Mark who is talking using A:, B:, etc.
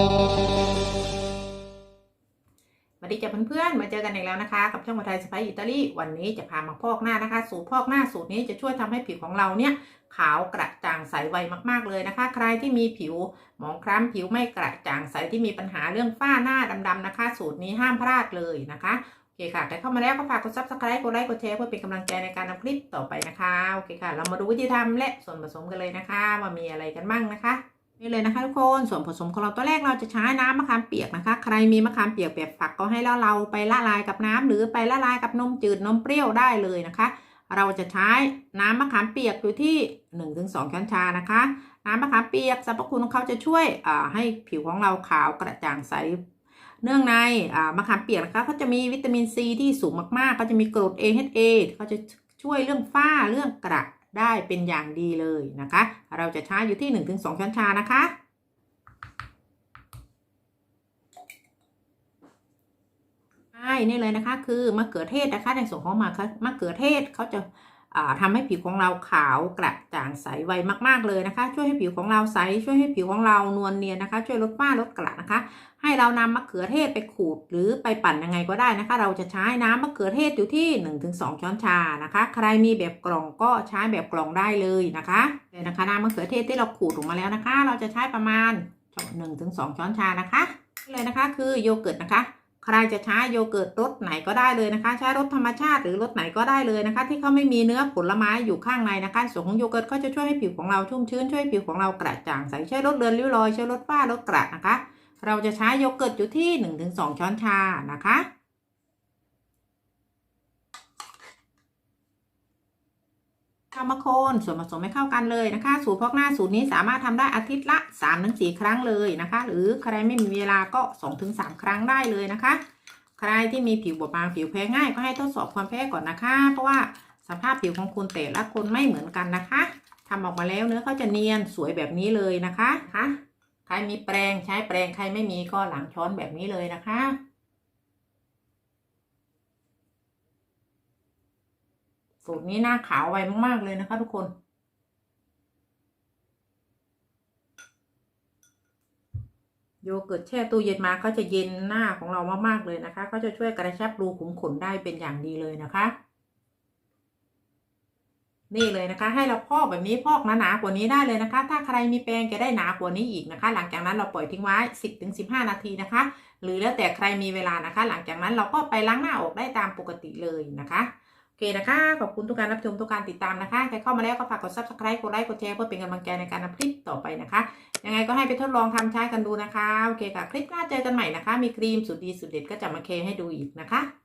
A: สวัสดีจ้ะเพื่อนๆ มาเจอกันอีกแล้วนะคะ กับช่องมาไทยสไปอิตาลีวันนี้จะพามาพอกหน้านะคะ สูตรพอกหน้าสูตรนี้จะช่วยทำให้ผิวของเราเนี่ยขาวกระจ่างใสไวมากๆเลยนะคะ ใครที่มีผิวหมองคล้ำผิวไม่กระจ่างใสที่มีปัญหาเรื่องฝ้าหน้าดำๆนะคะ สูตรนี้ห้ามพลาดเลยนะคะโอเคค่ะใครเข้ามาแล้วก็ฝากกดซับสไครต์กดไลค์กดแชร์เพื่อเป็นกำลังใจในการทำคลิปต่อไปนะคะโอเคค่ะ เรามาดูวิธีทำและส่วนผสมกันเลยนะคะว่ามีอะไรกันบ้างนะคะ นี่เลยนะคะทุกคนส่วนผสมของเราตัวแรกเราจะใช้น้ำมะขามเปียกนะคะ ใครมีมะขามเปียกแบบฝักก็ให้เราเราไปละลายกับน้ำหรือไปละลายกับนมจืดนมเปรี้ยวได้เลยนะคะ เราจะใช้น้ำมะขามเปียกอยู่ที่ 1-2ช้อนชานะคะ น้ำมะขามเปียกสรรพคุณของเขาจะช่วยให้ผิวของเราขาวกระจ่างใสเนื่องในมะขามเปียกนะคะเขาจะมีวิตามินซีที่สูงมากๆเขาจะมีกรด AHA เขาจะช่วยเรื่องฝ้าเรื่องกระ ได้เป็นอย่างดีเลยนะคะ เราจะใช้อยู่ที่ 1-2 ช้อนชานะคะ ใช่นี่เลยนะคะ คือมะเขือเทศนะคะในส่วนของมะมะเขือเทศเขาจะ ทำให้ผิวของเราขาวกระจ่างใสไวมาก ๆเลยนะคะ ช่วยให้ผิวของเราใส ช่วยให้ผิวของเรานวลเนียนนะคะ ช่วยลดฝ้าลดกระนะคะ ให้เรานำมะเขือเทศไปขูดหรือไปปั่นยังไงก็ได้นะคะ เราจะใช้น้ำมะเขือเทศอยู่ที่ 1-2 ช้อนชานะคะ ใครมีแบบกล่องก็ใช้แบบกล่องได้เลยนะคะเลยนะคะน้ำมะเขือเทศที่เราขูดออกมาแล้วนะคะ เราจะใช้ประมาณ 1-2 ช้อนชานะคะเลยนะคะ คือโยเกิร์ตนะคะ ใครจะใช้โยเกิร์ตรสไหนก็ได้เลยนะคะ ใช้รสธรรมชาติหรือรสไหนก็ได้เลยนะคะ ที่เขาไม่มีเนื้อผลไม้อยู่ข้างในนะคะ ส่วนของโยเกิร์ตก็จะช่วยให้ผิวของเราชุ่มชื้นช่วยผิวของเรากระจ่างใสช่วยลดเลือนริ้วรอยช่วยลดฝ้าลดกระนะคะ เราจะใช้โยเกิร์ตอยู่ที่ 1-2 ช้อนชานะคะเข้ามาคนส่วนผสมให้เข้ากันเลยนะคะ สูตรพอกหน้าสูตรนี้สามารถทำได้อาทิตย์ละ 3-4 ครั้งเลยนะคะ หรือใครไม่มีเวลาก็ 2-3 ครั้งได้เลยนะคะ ใครที่มีผิวบอบบางผิวแพ้ง่ายก็ให้ทดสอบความแพ้ก่อนนะคะ เพราะว่าสภาพผิวของคุณแต่ละคนไม่เหมือนกันนะคะทำออกมาแล้วเนื้อเขาจะเนียนสวยแบบนี้เลยนะคะคะใครมีแปรงใช้แปรงใครไม่มีก็หลังช้อนแบบนี้เลยนะคะ สูตรนี้หน้าขาวไวมาก ๆ เลยนะคะทุกคน โยเกิร์ตแช่ตู้เย็นมาก็จะเย็นหน้าของเรามาก ๆ เลยนะคะ ก็จะช่วยกระชับรูขุมขนได้เป็นอย่างดีเลยนะคะ นี่เลยนะคะ ให้เราพอกแบบนี้พอกหนาๆกว่านี้ได้เลยนะคะ ถ้าใครมีแปรงจะได้หนากว่านี้อีกนะคะ หลังจากนั้นเราปล่อยทิ้งไว้ 10-15 นาทีนะคะ หรือแล้วแต่ใครมีเวลานะคะ หลังจากนั้นเราก็ไปล้างหน้าออกได้ตามปกติเลยนะคะ เคนะคะ ขอบคุณทุกการรับชมทุกการติดตามนะคะ ใครเข้ามาแล้วก็ฝากกด subscribe กดไลค์ กดแชร์เพื่อเป็นกำลังใจในการทำคลิปต่อไปนะคะ ยังไงก็ให้ไปทดลองทำใช้กันดูนะคะ โอเคค่ะ คลิปหน้าเจอกันใหม่นะคะ มีครีมสุดดีสุดเด็ดก็จะมาเคให้ดูอีกนะคะ